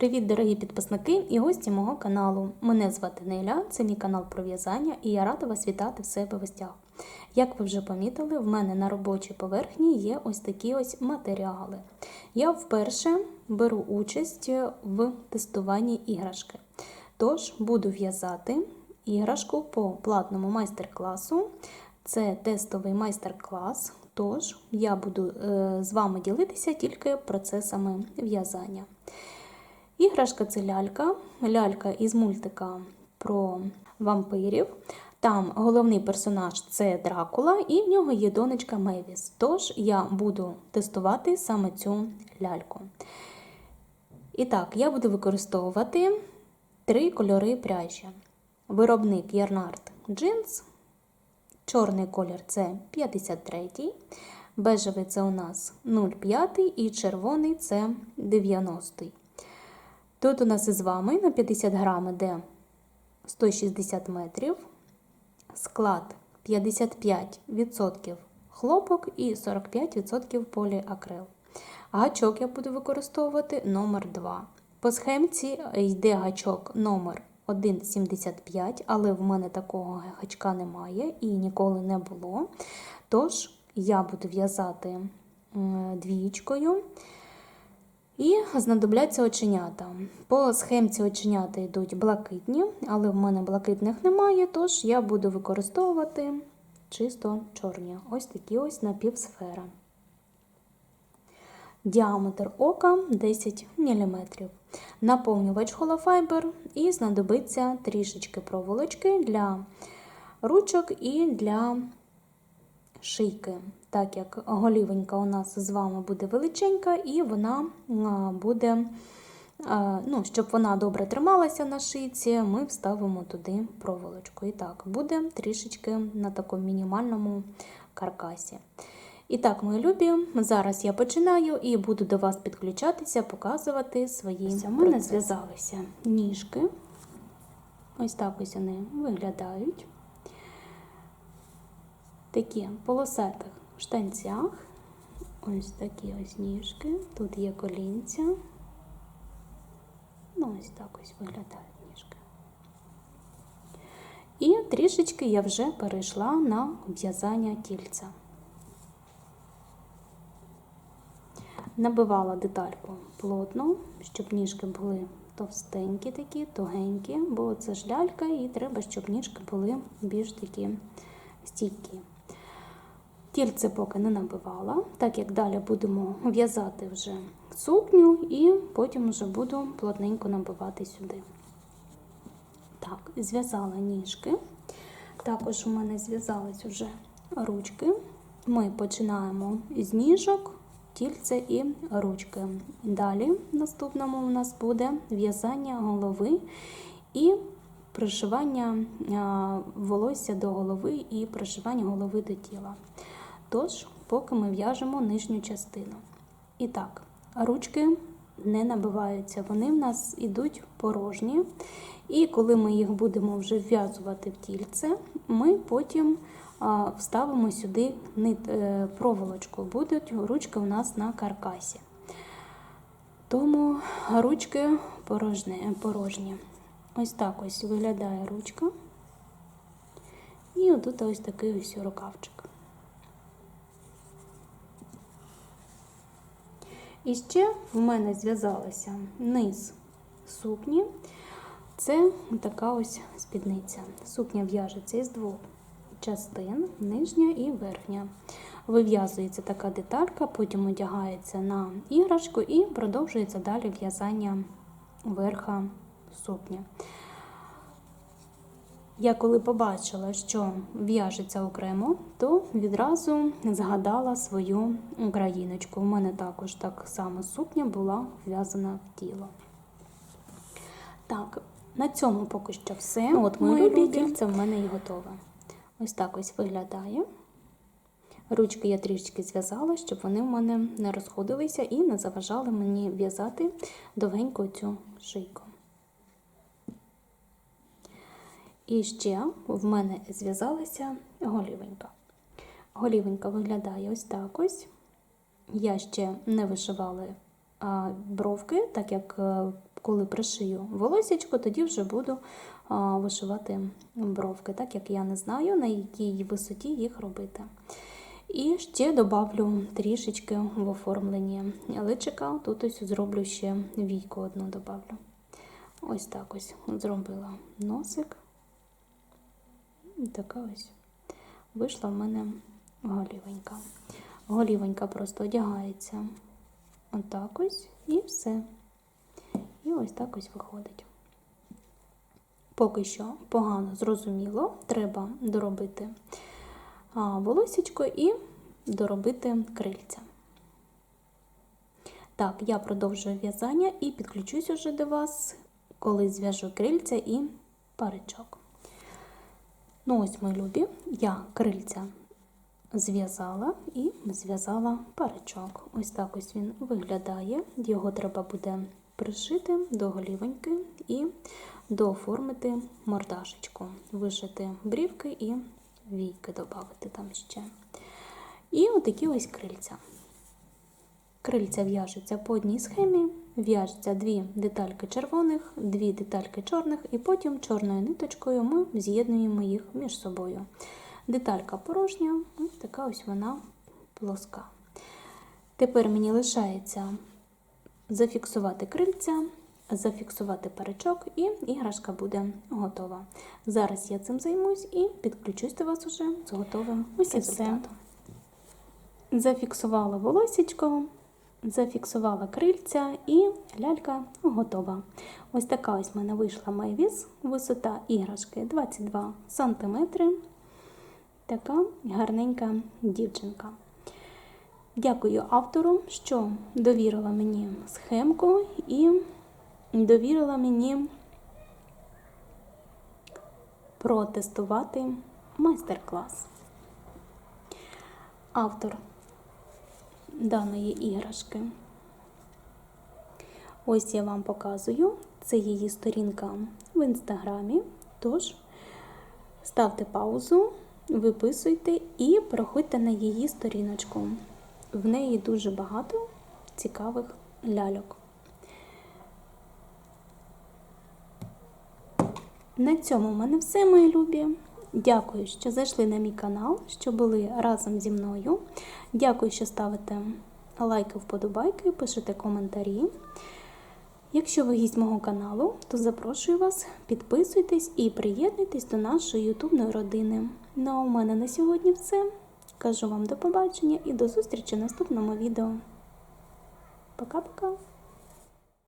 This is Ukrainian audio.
Привіт, дорогі підписники і гості мого каналу. Мене звати Неля, це мій канал про в'язання, і я рада вас вітати в себе в гостях. Як ви вже помітили, в мене на робочій поверхні є ось такі ось матеріали. Я вперше беру участь в тестуванні іграшки. Тож буду в'язати іграшку по платному майстер-класу. Це тестовий майстер-клас. Тож я буду е, з вами ділитися тільки процесами в'язання. Іграшка це лялька, лялька із мультика про вампирів. Там головний персонаж це Дракула, і в нього є донечка Мевіс. Тож я буду тестувати саме цю ляльку. І так, я буду використовувати три кольори пряжі. Виробник Ярнард Джинс. Чорний колір це 53, бежевий це у нас 0,5 і червоний це 90. Тут у нас із вами на 50 грам іде 160 метрів, склад 55% хлопок і 45% поліакрил. Гачок я буду використовувати номер 2. По схемці йде гачок номер 1,75, але в мене такого гачка немає і ніколи не було. Тож я буду в'язати двієчкою. І знадобляться оченята. По схемці оченята йдуть блакитні, але в мене блакитних немає, тож я буду використовувати чисто чорні. Ось такі ось напівсфера. Діаметр ока 10 мм. Наповнювач холофайбер і знадобиться трішечки проволочки для ручок і для шийки, так як голівенька у нас з вами буде величенька, і вона буде, ну, щоб вона добре трималася на шийці, ми вставимо туди проволочку. І так, буде трішечки на такому мінімальному каркасі. І так, мої любі, зараз я починаю і буду до вас підключатися, показувати свої. У мене зв'язалися ніжки. Ось так ось вони виглядають такі полосатих штанцях. Ось такі ось ніжки. Тут є колінця. Ну, ось так ось виглядають ніжки. І трішечки я вже перейшла на в'язання кільця. Набивала детальку плотно, щоб ніжки були товстенькі такі, тугенькі, бо це ж лялька, і треба, щоб ніжки були більш такі стійкі. Тільце поки не набивала, так як далі будемо в'язати вже сукню, і потім вже буду плотненько набивати сюди. Так, зв'язала ніжки. Також у мене зв'язались вже ручки. Ми починаємо з ніжок, тільце і ручки. Далі в наступному у нас буде в'язання голови і пришивання волосся до голови і пришивання голови до тіла. Тож, поки ми в'яжемо нижню частину. І так, ручки не набиваються, вони в нас йдуть порожні. І коли ми їх будемо вже вв'язувати в тільце, ми потім вставимо сюди е, проволочку. Будуть ручки у нас на каркасі. Тому ручки порожні. порожні. Ось так ось виглядає ручка. І отут ось такий ось рукавчик. І ще в мене зв'язалася низ сукні. Це така ось спідниця. Сукня в'яжеться із двох частин, нижня і верхня. Вив'язується така деталька, потім одягається на іграшку і продовжується далі в'язання верха сукні. Я коли побачила, що в'яжеться окремо, то відразу згадала свою україночку. У мене також так само сукня була в'язана в тіло. Так, на цьому поки що все. От мої любі, це в мене і готове. Ось так ось виглядає. Ручки я трішки зв'язала, щоб вони в мене не розходилися і не заважали мені в'язати довгенько цю шийку. І ще в мене зв'язалася голівенька. Голівенька виглядає ось так ось. Я ще не вишивала бровки, так як коли пришию волосечко, тоді вже буду вишивати бровки, так як я не знаю, на якій висоті їх робити. І ще добавлю трішечки в оформленні личика. Тут ось зроблю ще війку одну добавлю. Ось так ось зробила носик. Така ось вийшла в мене голівенька. Голівенька просто одягається отак ось і все. І ось так ось виходить. Поки що погано зрозуміло, треба доробити волосечко і доробити крильця. Так, я продовжую в'язання і підключусь уже до вас, коли зв'яжу крильця і паричок. Ну, ось, мої любі, я крильця зв'язала і зв'язала паричок. Ось так ось він виглядає. Його треба буде пришити до голівоньки і дооформити мордашечку, вишити брівки і війки додати там ще. І отакі ось крильця. Крильця в'яжуться по одній схемі, в'яжуться дві детальки червоних, дві детальки чорних, і потім чорною ниточкою ми з'єднуємо їх між собою. Деталька порожня, ось така ось вона плоска. Тепер мені лишається зафіксувати крильця, зафіксувати паричок, і іграшка буде готова. Зараз я цим займусь і підключусь до вас уже з готовим результатом. Зафіксувала волосечко, зафіксувала крильця і лялька готова. Ось така ось в мене вийшла майвіз, висота іграшки 22 см. Така гарненька дівчинка. Дякую автору, що довірила мені схемку і довірила мені протестувати майстер-клас. Автор даної іграшки. Ось я вам показую. Це її сторінка в інстаграмі. Тож, ставте паузу, виписуйте і проходьте на її сторіночку. В неї дуже багато цікавих ляльок. На цьому в мене все, мої любі. Дякую, що зайшли на мій канал, що були разом зі мною. Дякую, що ставите лайки, вподобайки, пишете коментарі. Якщо ви гість мого каналу, то запрошую вас, підписуйтесь і приєднуйтесь до нашої ютубної родини. Ну а у мене на сьогодні все. Кажу вам до побачення і до зустрічі в наступному відео. Пока-пока!